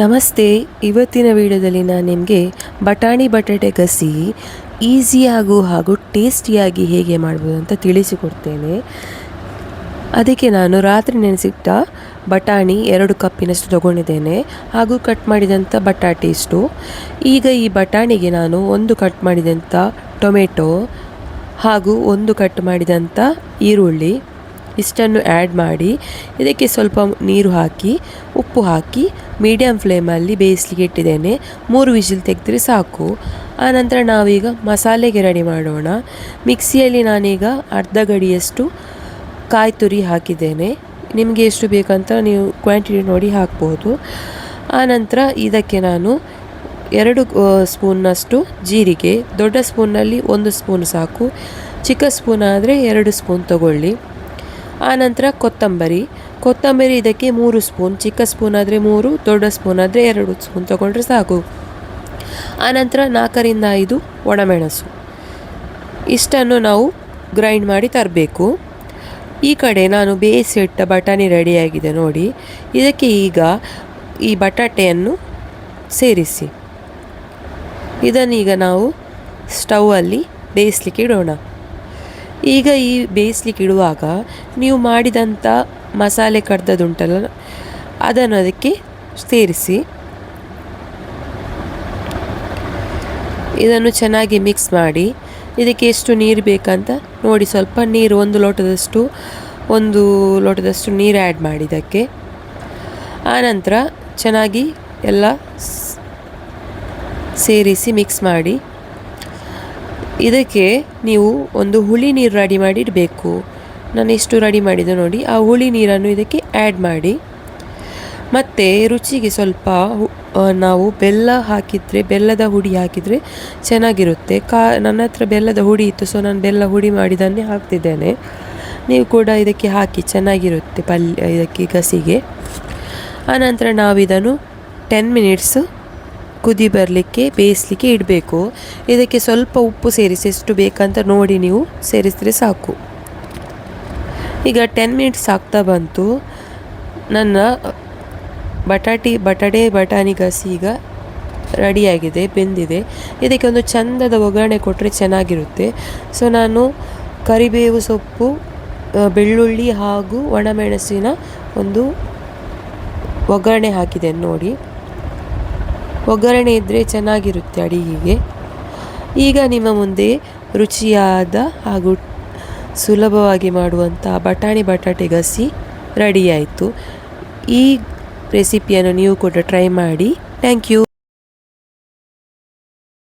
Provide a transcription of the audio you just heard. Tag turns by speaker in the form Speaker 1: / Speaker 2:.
Speaker 1: ನಮಸ್ತೆ, ಇವತ್ತಿನ ವಿಡಿಯೋದಲ್ಲಿ ನಾನು ನಿಮಗೆ ಬಟಾಣಿ ಬಟಾಟೆ ಗಸಿ ಈಸಿಯಾಗೂ ಹಾಗೂ ಟೇಸ್ಟಿಯಾಗಿ ಹೇಗೆ ಮಾಡ್ಬೋದು ಅಂತ ತಿಳಿಸಿಕೊಡ್ತೇನೆ. ಅದಕ್ಕೆ ನಾನು ರಾತ್ರಿ ನೆನೆಸಿಟ್ಟ ಬಟಾಣಿ ಎರಡು ಕಪ್ಪಿನಷ್ಟು ತಗೊಂಡಿದ್ದೇನೆ ಹಾಗೂ ಕಟ್ ಮಾಡಿದಂಥ ಬಟಾಟೆ ಇಷ್ಟು. ಈಗ ಈ ಬಟಾಣಿಗೆ ನಾನು ಒಂದು ಕಟ್ ಮಾಡಿದಂಥ ಟೊಮೆಟೊ ಹಾಗೂ ಒಂದು ಕಟ್ ಮಾಡಿದಂಥ ಈರುಳ್ಳಿ ಇಷ್ಟನ್ನು ಆ್ಯಡ್ ಮಾಡಿ, ಇದಕ್ಕೆ ಸ್ವಲ್ಪ ನೀರು ಹಾಕಿ, ಉಪ್ಪು ಹಾಕಿ ಮೀಡಿಯಮ್ ಫ್ಲೇಮಲ್ಲಿ ಬೇಯಿಸ್ಲಿಕ್ಕೆ ಇಟ್ಟಿದ್ದೇನೆ. ಮೂರು ವಿಜಿಲ್ ತೆಗೆದ್ರೆ ಸಾಕು. ಆನಂತರ ನಾವೀಗ ಮಸಾಲೆಗೆ ರೆಡಿ ಮಾಡೋಣ. ಮಿಕ್ಸಿಯಲ್ಲಿ ನಾನೀಗ ಅರ್ಧ ಗಡಿಯಷ್ಟು ಕಾಯಿ ತುರಿ ಹಾಕಿದ್ದೇನೆ. ನಿಮಗೆ ಎಷ್ಟು ಬೇಕಂತ ನೀವು ಕ್ವಾಂಟಿಟಿ ನೋಡಿ ಹಾಕ್ಬೋದು. ಆನಂತರ ಇದಕ್ಕೆ ನಾನು ಎರಡು ಸ್ಪೂನ್ನಷ್ಟು ಜೀರಿಗೆ, ದೊಡ್ಡ ಸ್ಪೂನಲ್ಲಿ ಒಂದು ಸ್ಪೂನ್ ಸಾಕು. ಚಿಕ್ಕ ಸ್ಪೂನ್ ಆದರೆ ಎರಡು ಸ್ಪೂನ್ ತಗೊಳ್ಳಿ. ಆನಂತರ ಕೊತ್ತಂಬರಿ. ಕೊತ್ತಂಬರಿ ಇದಕ್ಕೆ ಮೂರು ಸ್ಪೂನ್, ಚಿಕ್ಕ ಸ್ಪೂನ್ ಆದರೆ ಮೂರು, ದೊಡ್ಡ ಸ್ಪೂನ್ ಆದರೆ ಎರಡು ಸ್ಪೂನ್ ತೊಗೊಂಡ್ರೆ ಸಾಕು. ಆನಂತರ ನಾಲ್ಕರಿಂದ ಐದು ಒಣಮೆಣಸು. ಇಷ್ಟನ್ನು ನಾವು ಗ್ರೈಂಡ್ ಮಾಡಿ ತರಬೇಕು. ಈ ಕಡೆ ನಾನು ಬೇಯಿಸಿಟ್ಟ ಬಟಾಣಿ ರೆಡಿಯಾಗಿದೆ ನೋಡಿ. ಇದಕ್ಕೆ ಈಗ ಈ ಬಟಾಟೆಯನ್ನು ಸೇರಿಸಿ. ಇದನ್ನೀಗ ನಾವು ಸ್ಟೌವಲ್ಲಿ ಬೇಯಿಸ್ಲಿಕ್ಕೆ ಇಡೋಣ. ಈಗ ಈ ಬೇಯಿಸ್ಲಿಕ್ಕೆ ಇಡುವಾಗ ನೀವು ಮಾಡಿದಂಥ ಮಸಾಲೆ ಕಡ್ದದುಂಟಲ್ಲ ಅದನ್ನು ಅದಕ್ಕೆ ಸೇರಿಸಿ. ಇದನ್ನು ಚೆನ್ನಾಗಿ ಮಿಕ್ಸ್ ಮಾಡಿ, ಇದಕ್ಕೆ ಎಷ್ಟು ನೀರು ಬೇಕಂತ ನೋಡಿ, ಸ್ವಲ್ಪ ನೀರು, ಒಂದು ಲೋಟದಷ್ಟು ಒಂದು ಲೋಟದಷ್ಟು ನೀರು ಆ್ಯಡ್ ಮಾಡಿ ಇದಕ್ಕೆ. ಆನಂತರ ಚೆನ್ನಾಗಿ ಎಲ್ಲ ಸೇರಿಸಿ ಮಿಕ್ಸ್ ಮಾಡಿ. ಇದಕ್ಕೆ ನೀವು ಒಂದು ಹುಳಿ ನೀರು ರೆಡಿ ಮಾಡಿ ಇಡಬೇಕು ನಾನು ಇಷ್ಟು ರೆಡಿ ಮಾಡಿದ್ದು ನೋಡಿ, ಆ ಹುಳಿ ನೀರನ್ನು ಇದಕ್ಕೆ ಆ್ಯಡ್ ಮಾಡಿ. ಮತ್ತು ರುಚಿಗೆ ಸ್ವಲ್ಪ ನಾವು ಬೆಲ್ಲ ಹಾಕಿದರೆ, ಬೆಲ್ಲದ ಹುಡಿ ಹಾಕಿದರೆ ಚೆನ್ನಾಗಿರುತ್ತೆ. ಕಾ, ನನ್ನ ಹತ್ರ ಬೆಲ್ಲದ ಹುಡಿ ಇತ್ತು ಸೊ ನಾನು ಬೆಲ್ಲ ಹುಡಿ ಮಾಡಿದನ್ನೇ ಹಾಕ್ತಿದ್ದೇನೆ. ನೀವು ಕೂಡ ಇದಕ್ಕೆ ಹಾಕಿ, ಚೆನ್ನಾಗಿರುತ್ತೆ ಪಲ್ಯ, ಇದಕ್ಕೆ ಗಸಿಗೆ. ಆನಂತರ ನಾವು ಇದನ್ನು ಟೆನ್ ಮಿನಿಟ್ಸ್ ಕುದಿ ಬರಲಿಕ್ಕೆ, ಬೇಯಿಸಲಿಕ್ಕೆ ಇಡಬೇಕು. ಇದಕ್ಕೆ ಸ್ವಲ್ಪ ಉಪ್ಪು ಸೇರಿಸಿ, ಎಷ್ಟು ಬೇಕಂತ ನೋಡಿ ನೀವು ಸೇರಿಸಿದ್ರೆ ಸಾಕು. ಈಗ ಟೆನ್ ಮಿನಿಟ್ಸ್ ಆಗ್ತಾ ಬಂತು. ನನ್ನ ಬಟಾಟಿ, ಬಟಾಟೆ, ಬಟಾಣಿ ಗಸಿ ಈಗ ರೆಡಿಯಾಗಿದೆ, ಬೆಂದಿದೆ. ಇದಕ್ಕೆ ಒಂದು ಚಂದದ ಒಗ್ಗರಣೆ ಕೊಟ್ಟರೆ ಚೆನ್ನಾಗಿರುತ್ತೆ. ಸೊ, ನಾನು ಕರಿಬೇವು ಸೊಪ್ಪು ಬೆಳ್ಳುಳ್ಳಿ ಹಾಗೂ ಒಣಮೆಣಸಿನ ಒಂದು ಒಗ್ಗರಣೆ ಹಾಕಿದೆ ನೋಡಿ. ಒಗ್ಗರಣೆ ಇದ್ದರೆ ಚೆನ್ನಾಗಿರುತ್ತೆ ಅಡಿಗೆಗೆ. ಈಗ ನಿಮ್ಮ ಮುಂದೆ ರುಚಿಯಾದ ಹಾಗೂ ಸುಲಭವಾಗಿ ಮಾಡುವಂಥ ಬಟಾಣಿ ಬಟಾಟೆ ಗಸಿ ರೆಡಿಯಾಯಿತು ಈ ರೆಸಿಪಿಯನ್ನು ನೀವು ಕೂಡ ಟ್ರೈ ಮಾಡಿ. Thank you